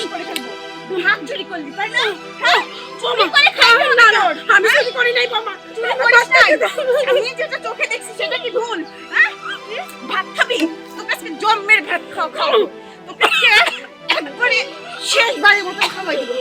শেষ করে ফেলব। হাত চুরি করলি তাই না? হ্যাঁ চুরি করে খাইবি না আমি চুরি করি নাই বাবা। চুরি করিস নাই? আমি যেটা চোখে দেখছি সেটা কি ভুল? হ্যাঁ? ভাত খাবি? তোকে আজকে জন্মের ভাত খাও খাও তোকে একবারে শেষবারের মতো খাওয়াই দেবো।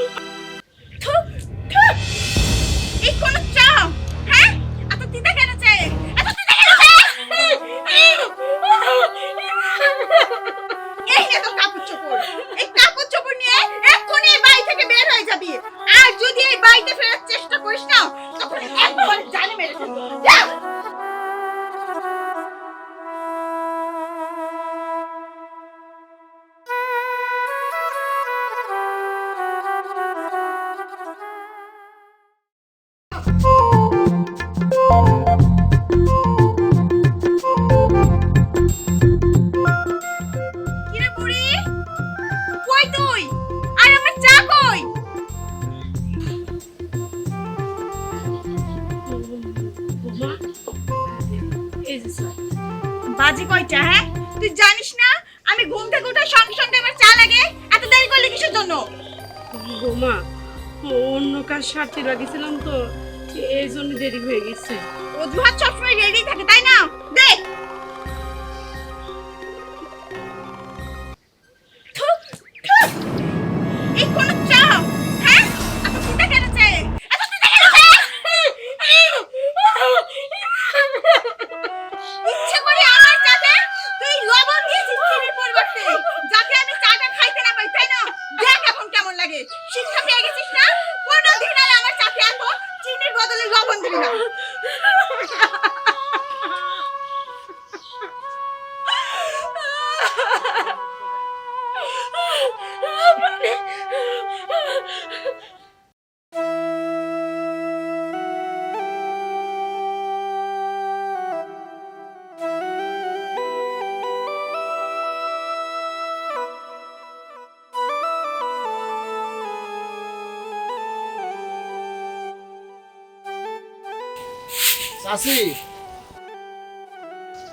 চাষি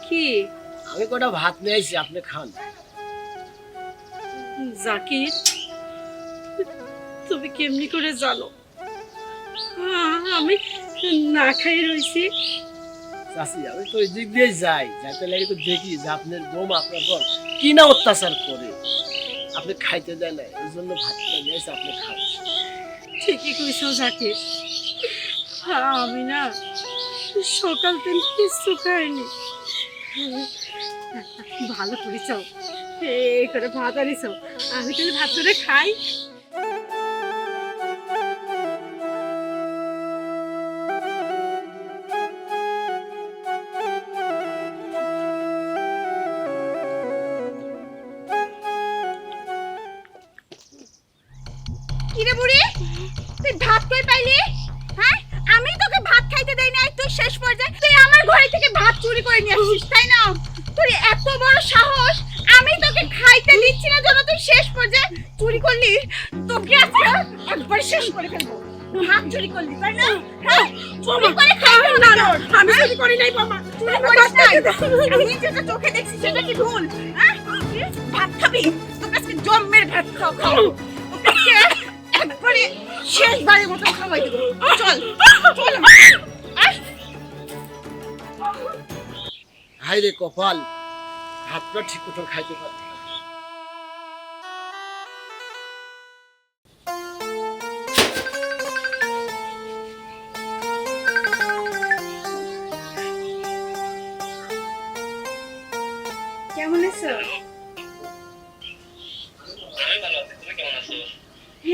কি? আমি কটা ভাত নিয়ে আইছি আপনি খান। জাকির তুমি কেমনি করে জানো? আমি না খাই রইছি। চাষি আমি তো ওই দিক দিয়ে যাই যাইতে লাগে তো দেখি যে আপনার বোম আপনার বল কি না অত্যাচার করে। আপনি খাইতে দেয় না এই জন্য ভাত নিয়ে আপনি খান। ঠিকই কইছো জাকির। আমি না সকাল দিন কিছু খাইনি ভালো করেছ এই করে ভাত আনিস। আমি তাহলে ভাত করে খাই। একবার শেষ করে ফেলব। ভাত চুরি করলি তাই না? হ্যাঁ। চুরি করে খাইতে না আমি চুরি করি নাই বাবা। চুরি করিস নাই? আমি যেটা চোখে দেখছি সেটা কি ভুল? হ্যাঁ? ভাত খাবি? তোকে আজকে জন্মের ভাত খাও খাও। একবারে শেষবারের মতো খাওয়াই দেবো। চল চল হাই রে কপাল। ভাতটা ঠিক মতো খাইতে পারি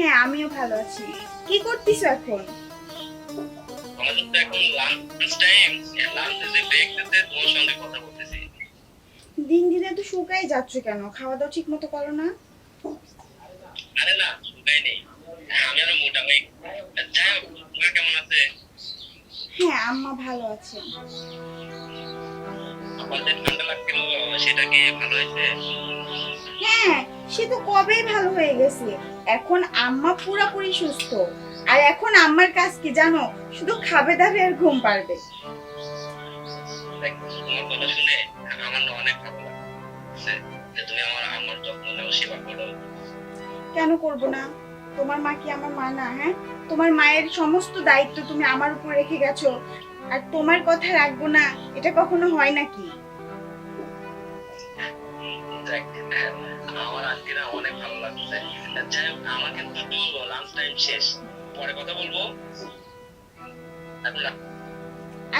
হ্যাঁ আমিও ভালো আছি। কি করতেছো এখন? আমাদের তো এখন লাঞ্চ টাইম লাঞ্চ যে ব্রেক দিতে তোমার সঙ্গে কথা বলতেছি। দিন দিনে তো শুকাই যাচ্ছ কেন? খাওয়া দাওয়া ঠিক মতো করো না? আরে না শুকাই নেই। আমি আরও মোটা হই যাই হোক তোমার কেমন আছে? হ্যাঁ আম্মা ভালো আছে। আমার যে ঠান্ডা লাগছিল সেটা কি ভালো হয়েছে? হ্যাঁ সে তো কবেই ভালো হয়ে গেছে। এখন আম্মা পুরোপুরি সুস্থ। আর এখন আম্মার কাজ কি জানো? শুধু খাবে দাবে আর ঘুম পারবে তোমার কথা শুনে আমার অনেক ভালো লাগছে যে তুমি আমার আমার যত্ন নাও সেবা করো। কেন করব না? তোমার মা কি আমার মা না হ্যাঁ? তোমার মায়ের সমস্ত দায়িত্ব তুমি আমার উপর রেখে গেছো। আর তোমার কথা রাখব না এটা কখনো হয় নাকি? যাই হোক আমার কিন্তু লাঞ্চ টাইম শেষ। পরে কথা বলব।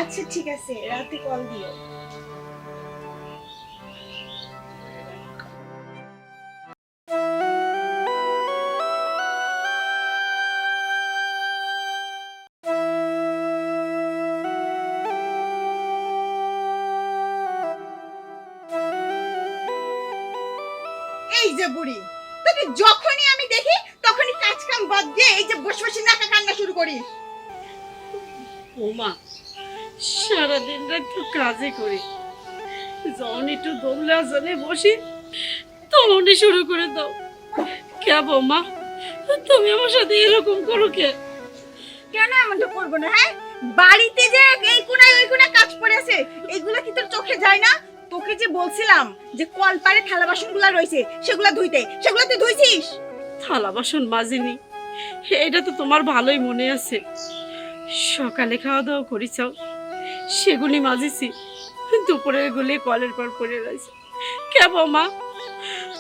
আচ্ছা ঠিক আছে। রাতে কল দিও। এই যে বুড়ি। তোকে যখনই আমি দেখি তখনই কাজ কাম বাদ দিয়ে এই যে বসে বসে নাকা কান্না শুরু করিস ওমা সারাদিন রাত তো কাজে করি। যখন একটু দমলে আসলে বসি তখনই শুরু করে দাও। কে বৌমা তুমি আমার সাথে এরকম করো কে? কেন এমনটা করব না হ্যাঁ? বাড়িতে যে এই কোনায় ওই কোনায় কাজ পড়ে আছে এগুলো কি তোর চোখে যায় না? তোকে যে বলছিলাম যে কলপারে থালা বাসনগুলো রয়েছে, সেগুলো ধুইতে, সেগুলো তুই ধুইছিস? থালা বাসন মাজিনি। এটা তো তোমার ভালোই মনে আছে। সকালে খাওয়া দাওয়া করিছাও সেগুলি মাজিছি। দুপুরের গুলি কলের পর পড়ে রয়েছে। কে মা?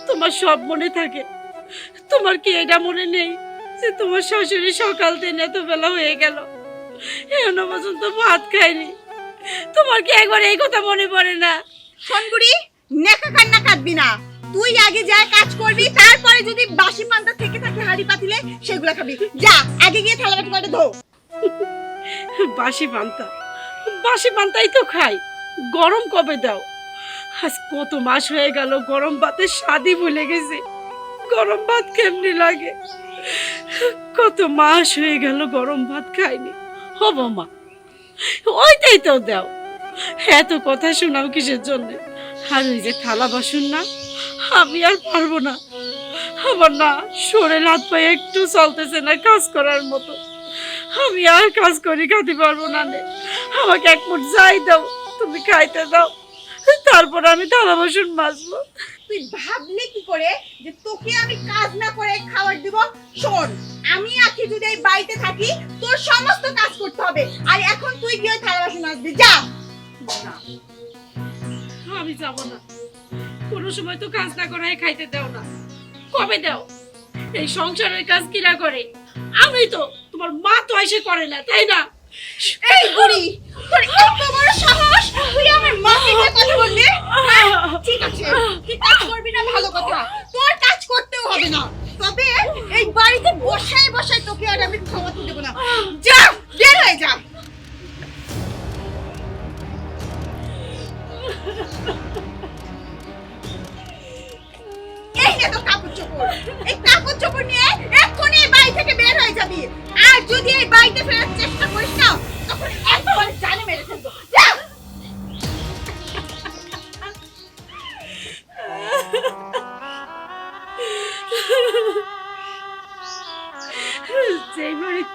তোমার সব মনে থাকে। তোমার কি এটা মনে নেই যে তোমার শাশুড়ি সকাল দিন এত বেলা হয়ে গেল? এখনও পর্যন্ত ভাত খায়নি। তোমার কি একবার এই কথা মনে পড়ে না? শোন বুড়ি, নেকা কান্না কাটবি না। তুই আগে যা কাজ করবি, তারপরে যদি বাসি মান্দা থেকে থাকে হাড়ি পাতিলে, সেগুলো খাবি। যা, আগে গিয়ে থালা বাটি করে ধো। বাসি পান্তা বাসি পান্তাই তো খাই। গরম কবে দাও? আজ কত মাস হয়ে গেল, গরম ভাতের স্বাদই ভুলে গেছি। গরম ভাত কেমনি লাগে? কত মাস হয়ে গেল, গরম ভাত খাইনি। হব মা ওইটাই তো দাও। এত কথা শোনাও কিসের জন্য? আর ওই যে থালা বাসন না, আমি আর পারব না। আমার না শরীর হাত পায়ে একটু চলতেছে না কাজ করার মতো। আমি আর কাজ করি খাতে পারব না আমাকে এক মুঠ যাই দাও, তুমি খাইতে দাও। তারপর আমি থালা বাসন মাজবো। তুই ভাবলি কি করে যে তোকে আমি কাজ না করে খাবার দিব? শোন, আমি আজকে যদি এই বাড়িতে থাকি, তোর সমস্ত কাজ করতে হবে। আর এখন তুই গিয়ে থালা বাসন আসবি যা। আমি যাব না। কোনো সময় তো কাজ না করায় খাইতে দাও না। কবে দাও? এই সংসারের কাজ কিরা করে? আমি তো তোমার মা তো এসে করে না তাই না? এই আমার মাকে নিয়ে হ্যাঁ, ঠিক আছে। তুই কাজ করবি না ভালো কথা। তোর কাজ করতেও হবে না। তবে এই বাড়িতে বসায় বসায় তোকে আর আমি খাওয়াতে দেবো না। যা বের হয়ে যা। এই নে তো কাপড় চোপড়। এই কাপড় চোপড় নিয়ে এক্ষুনি এই বাড়ি থেকে বের হয়ে যাবি। আর যদি এই বাড়িতে ফেরার চেষ্টা করিস না, তখন একবার জানে মেরে ফেলব।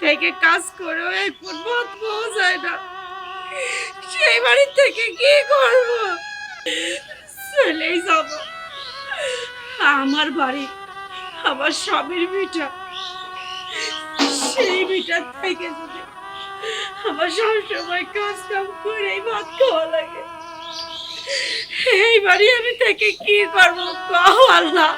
থেকে কাজ এক ফুট ভাত পাওয়া যায় না। সেই বাড়ির থেকে কি করব? যাব। আমার বাড়ি, আমার স্বামীর বিটা। সেই বিটার থেকে যদি আমার সবসময় কাজ কাম করেই ভাত খাওয়া লাগে। এই বাড়ি আমি থেকে কি করব? কাহ আল্লাহ।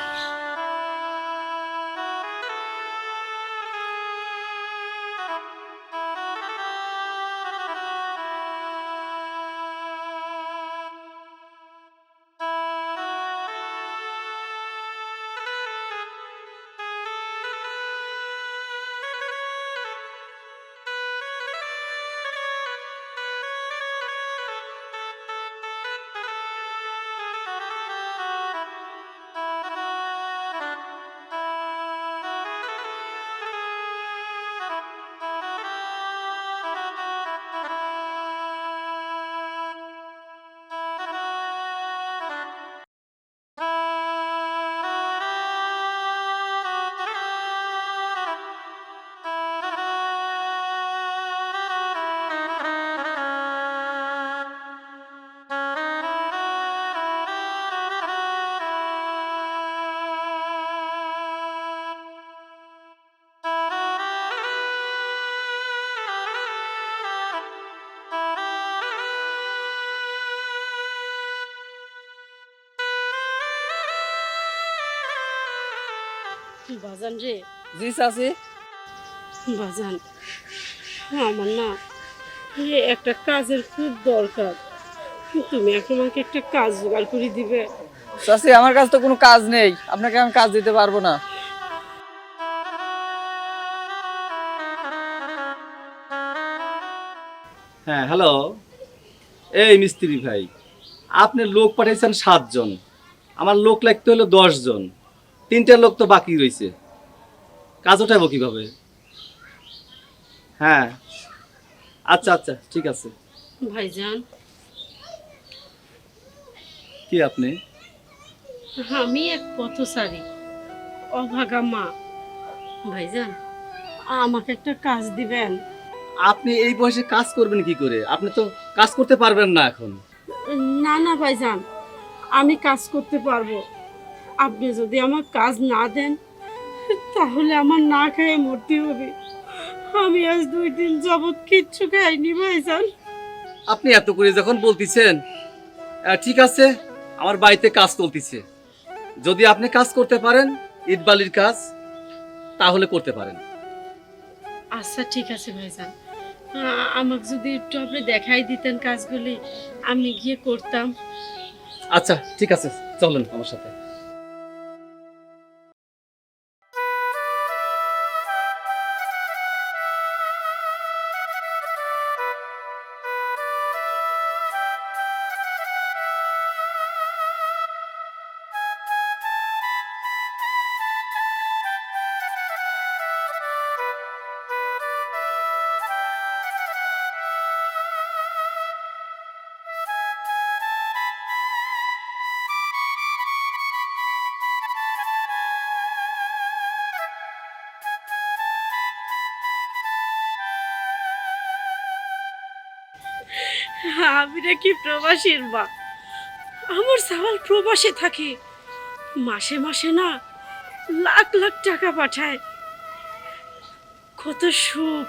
বাজান রে। জি চাচি। বাজান আমার না এ একটা কাজের খুব দরকার। তুমি এখন আমাকে একটা কাজ জোগাড় করে দিবে। চাচি আমার কাছে তো কোনো কাজ নেই। আপনাকে আমি কাজ দিতে পারব না। হ্যাঁ হ্যালো। এই মিস্ত্রি ভাই আপনি লোক পাঠিয়েছেন সাতজন। আমার লোক লাগতে হলো জন তিনটা লোক তো বাকি রয়েছে কাজ ওঠাবো কীভাবে? হ্যাঁ। আচ্ছা আচ্ছা ঠিক আছে। ভাইজান। কি আপনি? আমি এক পথচারী অভাগা মা। ভাইজান আমাকে একটা কাজ দিবেন। আপনি এই বয়সে কাজ করবেন কি করে? আপনি তো কাজ করতে পারবেন না এখন। না না ভাইজান আমি কাজ করতে পারব। আপনি যদি আমার কাজ না দেন তাহলে আমার না খেয়ে মরতে হবে। আমি আজ দুই দিন যাবৎ কিচ্ছু খাইনি ভাইজান। আপনি এত করে যখন বলতেছেন ঠিক আছে আমার বাড়িতে কাজ চলতেছে। যদি আপনি কাজ করতে পারেন ইট বালির কাজ তাহলে করতে পারেন। আচ্ছা ঠিক আছে ভাইজান। আমাকে যদি একটু আপনি দেখাই দিতেন কাজগুলি আমি গিয়ে করতাম। আচ্ছা ঠিক আছে চলেন আমার সাথে। আমি নাকি প্রবাসীর মা। আমার সাওয়াল প্রবাসে থাকে। মাসে মাসে না লাখ লাখ টাকা পাঠায়। কত সুখ।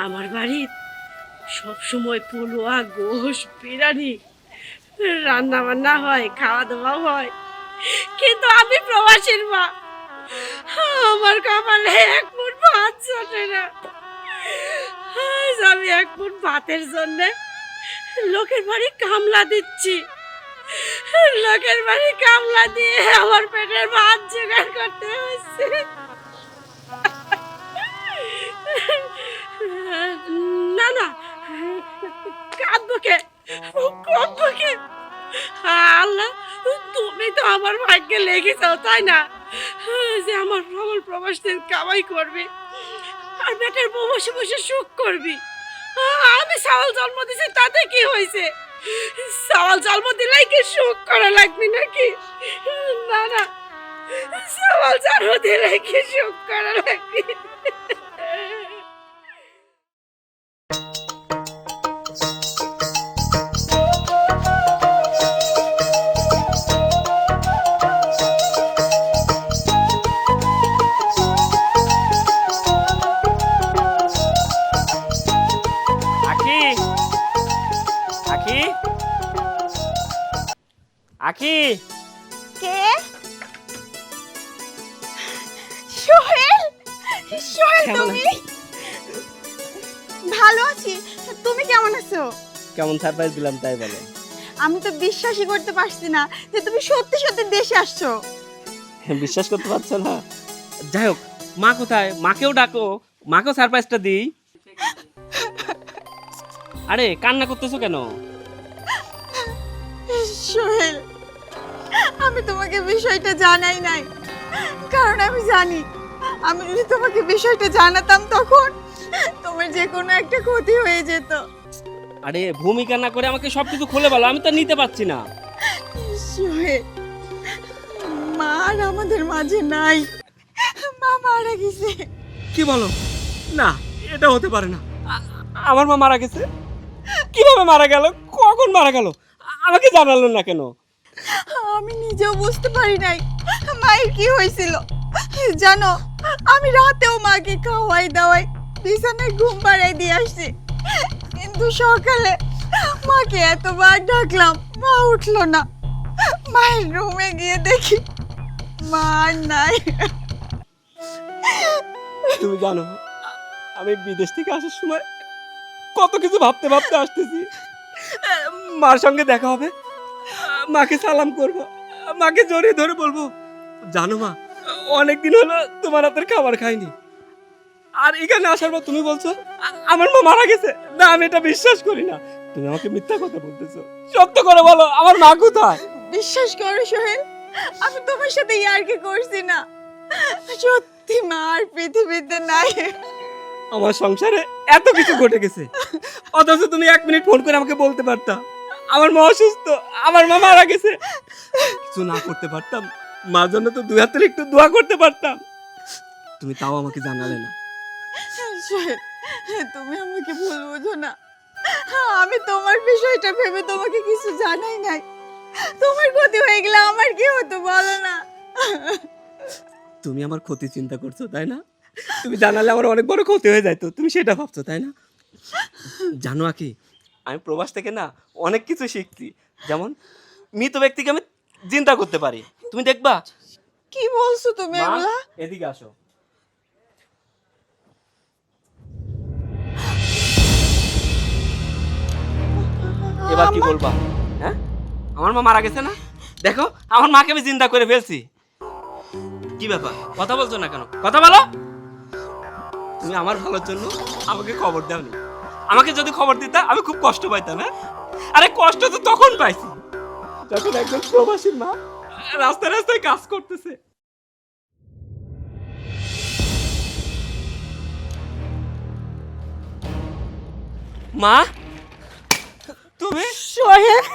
আমার বাড়ির সব সময় পোলোয়া, গোশ বিরিয়ানি রান্না বান্না হয় খাওয়া দাওয়া হয়। কিন্তু আমি প্রবাসীর মা। আমার কপালে এক মুঠ ভাত চটে না। আমি এক মুঠ ভাতের জন্যে লোকের বাড়ি কামলা দিচ্ছি। লোকের বাড়ি কামলা দিয়ে আমার পেটের ভাত জোগাড় করতে হচ্ছে। না না কাঁদবকে কাঁদবকে আল্লাহ, তুমি তো আমার ভাগ্যে লেগেছো তাই না? যে আমার প্রবল প্রবাসীদের কামাই করবে, আর বেটার বসে বসে সুখ করবি। আমি সওয়াল জন্ম দিছি, তাতে কি হয়েছে সওয়াল জন্ম দিলেই কি সুখ করা লাগবে নাকি? না না সওয়াল জন্ম দিলেই কি সুখ করা লাগবে? সারপ্রাইজ দিলাম তাই বলো। আমি তো বিশ্বাসই করতে পারছি না যে তুমি সত্যি সত্যি দেশে আসছো। বিশ্বাস করতে পারছ না? যাই হোক মা কোথায়? মাকেও ডাকো মাকেও সারপ্রাইজটা দিই। আরে কান্না করতেছো কেন? সোহেল আমি তোমাকে বিষয়টা জানাই নাই। কারণ আমি জানি আমি যদি তোমাকে বিষয়টা জানাতাম তখন তোমার যে কোনো একটা ক্ষতি হয়ে যেত। আরে ভূমিকা না করে আমাকে সবকিছু খুলে বলো আমি তো নিতে পারছি না। সোহেল মা আর আমাদের মাঝে নাই। মা মারা গেছে। কি বলো? না এটা হতে পারে না। আ- আমার মা মারা গেছে? কীভাবে মারা গেল? কখন মারা গেল? আমাকে জানালো না কেন? আমি নিজেও বুঝতে পারি নাই মায়ের কি হয়েছিল। জানো আমি রাতেও মাকে খাওয়াই দাওয়াই বিছানায় ঘুম পাড়াই দিয়ে আসছি। কিন্তু সকালে মাকে এতবার ডাকলাম, মা উঠল না। মায়ের রুমে গিয়ে দেখি মা নাই। তুমি জানো, আমি বিদেশ থেকে আসার সময় কত কিছু ভাবতে ভাবতে আসতেছি। মার সঙ্গে দেখা হবে, মাকে সালাম করব, মাকে জড়িয়ে ধরে বলব, জানো মা, অনেকদিন হলো তোমার হাতের খাবার খাইনি। আর এখানে আসার পর তুমি বলছো আমার মা মারা গেছে। না আমি এটা বিশ্বাস করি না। তুমি আমাকে মিথ্যা কথা বলতেছো। সত্য করে বলো আমার মা কোথায়? বিশ্বাস করো সোহেল আমি তোমার সাথে ইয়ার্কি করছি না। সত্যি মা আর পৃথিবীতে নাই। আমার সংসারে এত কিছু ঘটে গেছে। অথচ তুমি এক মিনিট ফোন করে আমাকে বলতে পারতা। আমার মা অসুস্থ আমার মা মারা গেছে। কিছু না করতে পারতাম মার জন্য তো দুই হাতের একটু দোয়া করতে পারতাম। তুমি তাও আমাকে জানালে না। তুমি আমাকে ভুল বুঝো না। আমি তোমার বিষয়টা ভেবে তোমাকে কিছু জানাই নাই। তোমার ক্ষতি হয়ে গেলে আমার কি হতো বলো না? তুমি আমার ক্ষতি চিন্তা করছ তাই না? তুমি জানালে আমার অনেক বড় ক্ষতি হয়ে যাইতো তুমি সেটা ভাবছ তাই না? জানো কি আমি প্রবাস থেকে না অনেক কিছু শিখছি। যেমন মৃত ব্যক্তিকে আমি চিন্তা করতে পারি। তুমি দেখবা? কি বলছো তুমি এদিকে আসো। এবার কি বলবা? হ্যাঁ? আমার মা মারা গেছে না? দেখো আমার মাকে আমি চিন্তা করে ফেলছি। কি ব্যাপার? কথা বলছো না কেন? কথা বলো। তুমি আমার ভালোর জন্য আমাকে খবর দাওনি। আমাকে যদি খবর দিতা আমি খুব কষ্ট পাইতাম হ্যাঁ? আরে কষ্ট তো তখন পাইছি। যখন একজন প্রবাসীর মা রাস্তায় রাস্তায় কাজ করতেছে। মা? তুমি? সোহেল।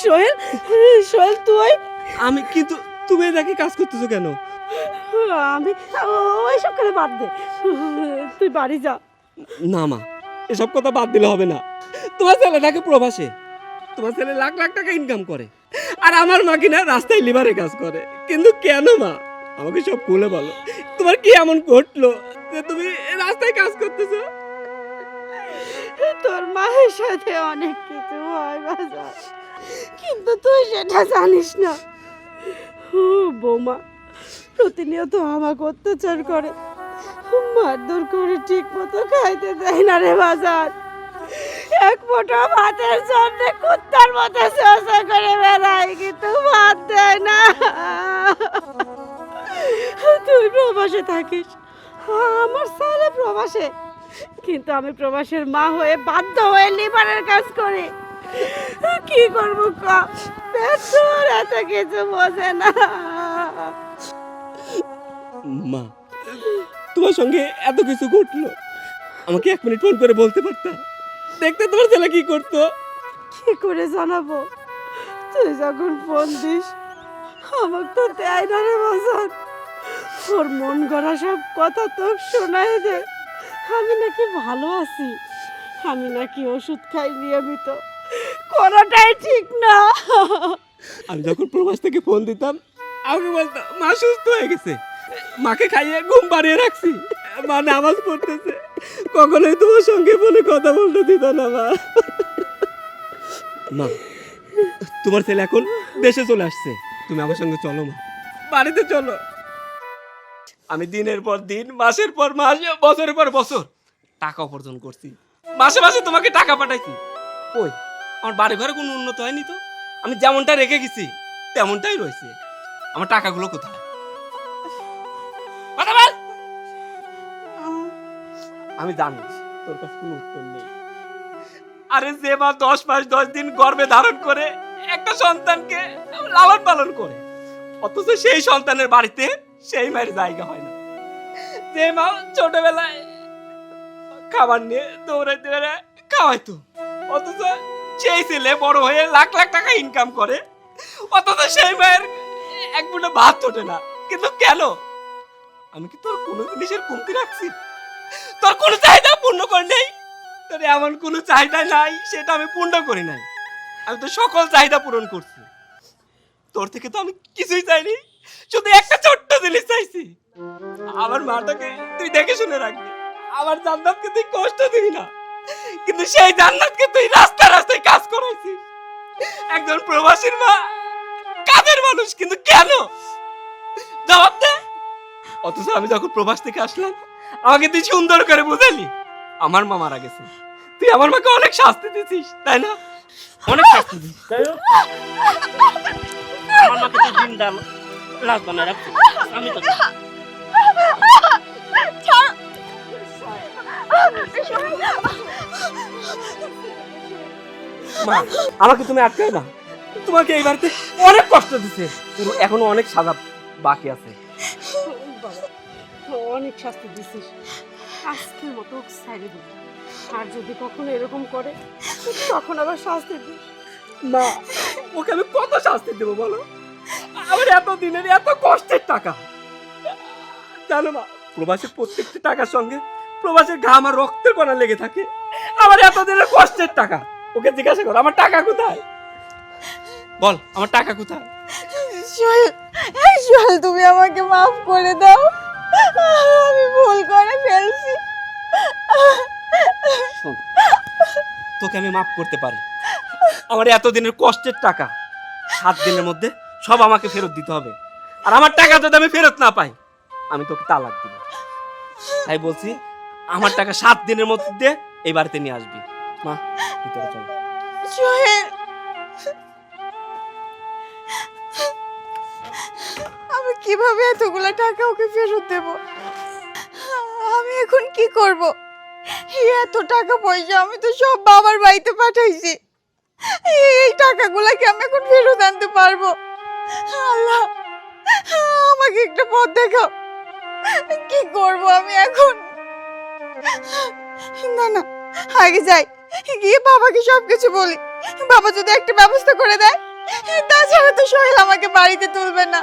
সোহেল সোহেল তুই? আমি কিন্তু তুমি দেখে কাজ করতেছো কেন? আমি ওই সব করে বাদ দে। তুই বাড়ি যা। না মা এসব কথা বাদ দিলে হবে না। তোমার প্রবাসে। তোমার ছেলে লাখ লাখ টাকা ইনকাম করে। আর আমার মা কিনা রাস্তায় লিভারে কাজ করে। কিন্তু কেন মা? আমাকে সব খুলে বলো। তোমার কি এমন ঘটলো যে তুমি রাস্তায় কাজ করতেছো? তোর মায়ের সাথে অনেক কিছু হয় বাজার কিন্তু তুই সেটা জানিস না। বৌমা, প্রতিনিয়ত আমাকে অত্যাচার করে। মারধর করে ঠিক মতো খাইতে দেয় না রে বাজার এক ফোঁটা ভাতের জন্য কুত্তার মতো চেষ্টা করে বেড়াই কিন্তু ভাত দেয় না। তুই প্রবাসে থাকিস? আমার ছেলে প্রবাসে। কিন্তু আমি প্রবাসের মা হয়ে বাধ্য হয়ে লিভারের কাজ করি। কি করব এত কিছু বোঝে না। মা তোমার সঙ্গে এত কিছু ঘটলো। আমাকে এক মিনিট ফোন করে বলতে পারতাম দেখতে তোমার ছেলে কি করতো? কি করে জানাব? তুই যখন ফোন দিস আমার তো দেয় না রে বাজার ওর মন গড়া সব কথা তো শোনাই দে। আমি নাকি ভালো আছি। আমি নাকি ওষুধ খাই নিয়মিত। কোনোটাই ঠিক না। আমি যখন প্রবাস থেকে ফোন দিতাম আমি বলতাম মা সুস্থ হয়ে গেছে। মাকে খাইয়ে ঘুম পাড়িয়ে রাখছি। মা নামাজ পড়তেছে। কখনোই তোমার সঙ্গে বলে কথা বলতে দিত না মা। মা, তোমার ছেলে এখন দেশে চলে আসছে। তুমি আমার সঙ্গে চলো মা। বাড়িতে চলো। আমি দিনের পর দিন, মাসের পর মাস, বছরের পর বছর টাকা উপার্জন করছি। মাসে মাসে তোমাকে টাকা পাঠাইছি। কই? আমার বাড়ি ঘরে কোনো উন্নত হয়নি তো? আমি যেমনটা রেখে গেছি, তেমনটাই রয়েছে। আমার টাকাগুলো কোথায়! আমি জানি, তোর কাছে কোনো উত্তর নেই। আরে যে মা দশ মাস, দশ দিন গর্ভে ধারণ করে একটা সন্তানকে লালন পালন করে, অথচ সেই সন্তানের বাড়িতে সেই মায়ের জায়গা হয় না। যে মা ছোটবেলায় খাবার নিয়ে দৌড়াইতে বেড়ে খাওয়াইতো, অথচ সেই ছেলে বড় হয়ে লাখ লাখ টাকা ইনকাম করে, অথচ সেই মায়ের এক মুঠো ভাত ওঠে না। কিন্তু কেন? আমি কি তোর কোনো জিনিসের কমতি রাখছি? তোর কোনো চাহিদা পূর্ণ করে নেই? তোর এমন কোনো চাহিদা নাই, সেটা আমি পূর্ণ করি নাই। আমি তো সকল চাহিদা পূরণ করছি। তোর থেকে তো আমি কিছুই চাইনি। শুধু একটা ছোট্ট জিনিস চাইছি। আমার মাটাকে তুই দেখে শুনে রাখবি। আমার জান্নাতকে তুই কষ্ট দিবি না। কিন্তু সেই জান্নাতকে তুই রাস্তা রাস্তায় কাজ করাইছিস। একজন প্রবাসীর মা কাজের মানুষ, কিন্তু কেন? জবাব দে। অথচ আমি যখন প্রবাস থেকে আসলাম, আমাকে তুই সুন্দর করে বুঝালি। আমার মা মারা গেছে। তুই আমার মাকে অনেক শাস্তি দিছিস, তাই না? অনেক শাস্তি দিস তাই না? আমার মাকে তুই দিন লাশ বানায় রাখছিস আমি তো মা আমাকে তুমি আটকাই না। তোমাকে এই বাড়িতে অনেক কষ্ট দিছে। এখনও অনেক সাজা বাকি আছে। অনেক শাস্তি দিছিস। আজকের মতো ছাইড়ে দিবি। আর যদি কখনো এরকম করে তখন আবার শাস্তি দিস মা ওকে আমি কত শাস্তি দেবো বলো? এত দিনের এত কষ্টের টাকা। জানো মা প্রবাসের প্রত্যেকটা টাকার সঙ্গে প্রবাসের ঘাম আর রক্তের কণা লেগে থাকে। আমার এত দিনের কষ্টের টাকা। ওকে জিজ্ঞাসা করো আমার টাকা কোথায়? বল আমার টাকা কোথায়? সোহেল তুমি আমাকে মাফ করে দাও। আমি ভুল করে ফেলছি। তোকে আমি মাফ করতে পারি। আমার এতদিনের কষ্টের টাকা সাত দিনের মধ্যে সব আমাকে ফেরত দিতে হবে। আর আমার টাকা যদি আমি ফেরত না পাই, আমি তোকে তালাক দিব। তাই বলছি, আমার টাকা সাত দিনের মধ্যে এই বাড়িতে নিয়ে আসবি। মা, ভিতরে চল। আমি কীভাবে এতগুলো টাকা ওকে ফেরত দেব? আমি এখন কি করব? এত টাকা পয়সা আমি তো সব বাবার বাড়িতে পাঠাইছি। এই টাকাগুলোকে আমি এখন ফেরত আনতে পারব? আল্লাহ, আমাকে একটা পথ দেখাও। কি করব আমি এখন? না না, আগে যাই। গিয়ে বাবাকে সবকিছু বলি। বাবা যদি একটা ব্যবস্থা করে দেয়, তাছাড়া তো সোহেল আমাকে বাড়িতে তুলবে না।